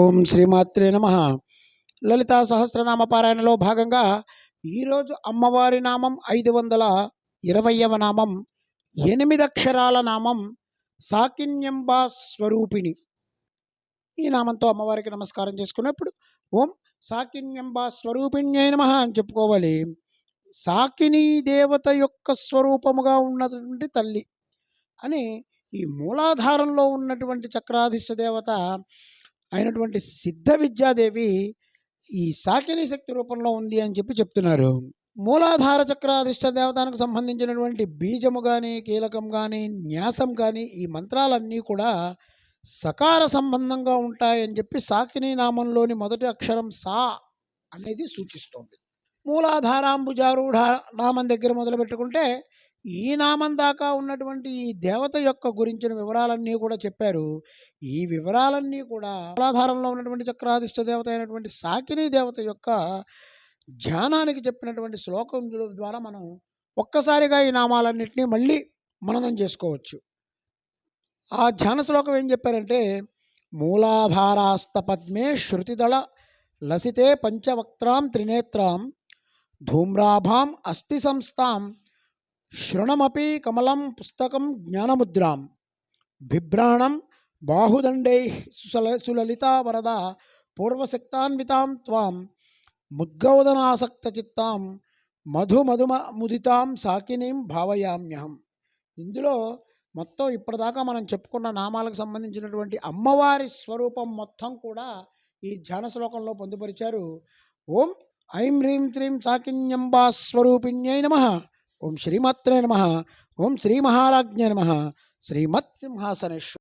ఓం శ్రీమాత్రే నమ. లలితా సహస్రనామ పారాయణలో భాగంగా ఈరోజు అమ్మవారి నామం ఐదు వందల ఇరవయవ నామం ఎనిమిది అక్షరాల నామం సాకిన్యంబా స్వరూపిణి. ఈ నామంతో అమ్మవారికి నమస్కారం చేసుకున్నప్పుడు ఓం సాకిన్యంబా స్వరూపిణ్యై నమ అని చెప్పుకోవాలి. సాకిని దేవత యొక్క స్వరూపముగా ఉన్నటువంటి తల్లి అని ఈ మూలాధారంలో ఉన్నటువంటి చక్రాధిష్ట దేవత అయినటువంటి సిద్ధ విద్యాదేవి ఈ సాకిని శక్తి రూపంలో ఉంది అని చెప్పి చెప్తున్నారు. మూలాధార చక్రాధిష్ట దేవతానికి సంబంధించినటువంటి బీజము కానీ కీలకం కానీ న్యాసం కానీ ఈ మంత్రాలన్నీ కూడా సకార సంబంధంగా ఉంటాయని చెప్పి సాకిని నామంలోని మొదటి అక్షరం సా అనేది సూచిస్తోంది. మూలాధారాంబుజారూఢ నామం దగ్గర మొదలు పెట్టుకుంటే ఈ నామం దాకా ఉన్నటువంటి ఈ దేవత యొక్క గురించిన వివరాలన్నీ కూడా చెప్పారు. ఈ వివరాలన్నీ కూడా మూలాధారంలో ఉన్నటువంటి చక్రాధిష్ట దేవత అయినటువంటి సాకిని దేవత యొక్క ధ్యానానికి చెప్పినటువంటి శ్లోకం ద్వారా మనం ఒక్కసారిగా ఈ నామాలన్నింటినీ మళ్ళీ మననం చేసుకోవచ్చు. ఆ ధ్యాన శ్లోకం ఏం చెప్పారంటే మూలాధారాస్త పద్మే శృతిదళ లసితే పంచవక్త్రాం త్రినేత్రాం ధూమ్రాభాం అస్థి సంస్థాం శృణమపి కమలం పుస్తకం జ్ఞానముద్రాం. బిభ్రాణం బాహుదండై సుల సులలితా వరద పూర్వశక్తాన్వితాం త్వాం. ముద్గౌదనాసక్త చిత్తాం మధు మధుమ ముదితాం సాకినీం భావయామ్యహం. ఇందులో మొత్తం ఇప్పటిదాకా మనం చెప్పుకున్న నామాలకు సంబంధించినటువంటి అమ్మవారి స్వరూపం మొత్తం కూడా ఈ ధ్యాన శ్లోకంలో పొందుపరిచారు. ఓం ఐం హ్రీం త్రీం సాకిన్యంబా స్వరూపిణ్యై నమ. ఓం శ్రీమాత్రే నమ ఓం శ్రీ మహారాజ్ఞ నమ శ్రీమత్ సింహాసనేశ్వర